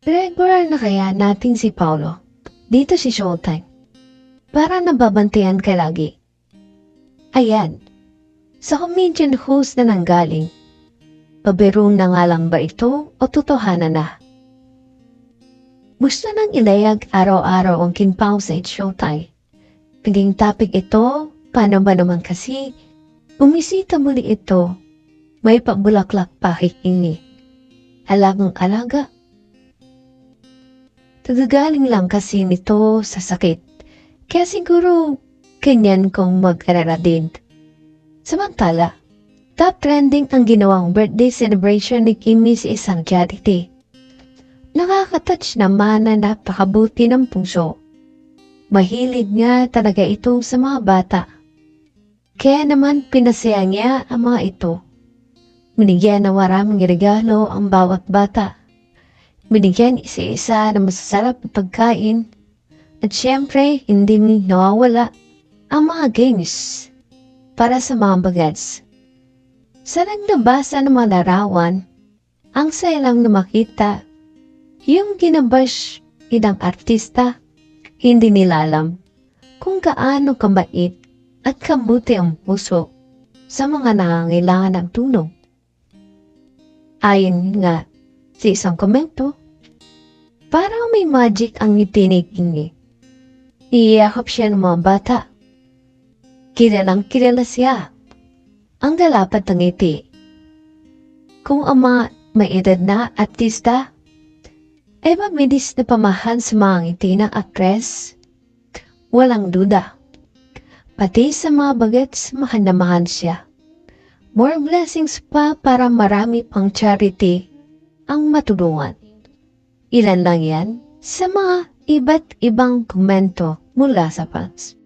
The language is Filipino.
Regular na kaya natin si Paulo dito si Showtime para nababantayan ka lagi. Ayan, sa comedian host na nanggaling, pabirong na nga lang ba ito o totohanan na? Gusto nang ilayag araw-araw ang kinpaw sa Showtime. Naging topic ito, paano ba naman kasi, bumisita muli ito, may pabulaklak pa hihingi. Alagang alaga. Tagagaling lang kasi nito sa sakit. Kaya siguro, ganyan kong mag-alala din. Samantala, top trending ang ginawang birthday celebration ni Kimi sa isang charity. Nakakatouch naman na napakabuti ng puso. Mahilig nga talaga ito sa mga bata. Kaya naman pinasaya niya ang mga ito. Binigyan ng maraming regalo ang bawat bata. Binigyan isa-isa ng masasarap na pagkain. At syempre, hindi nawawala ang mga games para sa mga bagets. Sa naglabasa ng mga larawan, ang saya lang na makita yung ginabash idang artista, hindi nila alam kung gaano kabait at kabuti ang puso sa mga nangangailangan ng tulong. Ayon nga sa isang komento, parang may magic ang itinig niya. Iyakap siya ng mga bata. Kilalang kilala siya. Ang dalapat ng ngiti. Kung ang mga may edad na artista, ay mabilis na pamahan sa mga ngiti ng aktres, walang duda. Pati sa mga bagets, mahal siya. More blessings pa para marami pang charity ang matulungan. Ilan lang yan sa mga iba't ibang komento mula sa fans.